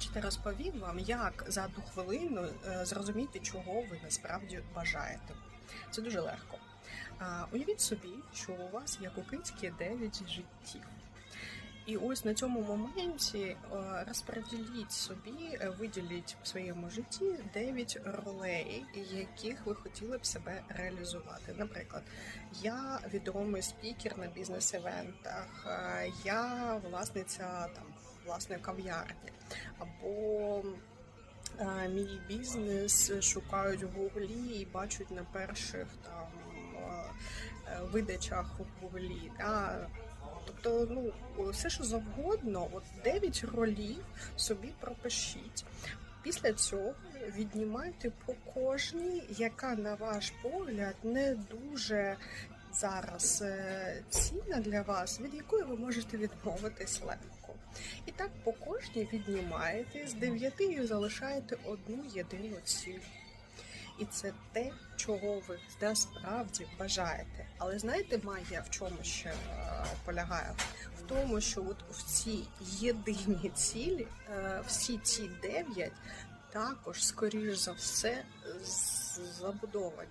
хочете, розповім вам, як за одну хвилину е, зрозуміти, чого ви насправді бажаєте. Це дуже легко. Уявіть собі, що у вас у кицьки 9 життів. І ось на цьому моменті е, розподіліть собі, е, виділіть в своєму житті 9 ролей, яких ви хотіли б себе реалізувати. Наприклад, я відомий спікер на бізнес-евентах, е, я власниця там власної кав'ярні, або мій бізнес шукають в гуглі і бачать на перших там видачах у гуглі. Да? Тобто, ну, все що завгодно, от 9 ролів собі пропишіть. Після цього віднімайте по кожній, яка, на ваш погляд, не дуже зараз е, цінна для вас, від якої ви можете відмовитись легко. І так по кожній віднімаєте з дев'яти і залишаєте одну єдину ціль. І це те, чого ви насправді бажаєте. Але знаєте, магія в чому ще е, полягає? В тому, що от в цій єдиній цілі е, всі ці дев'ять також, скоріш за все, забудовані.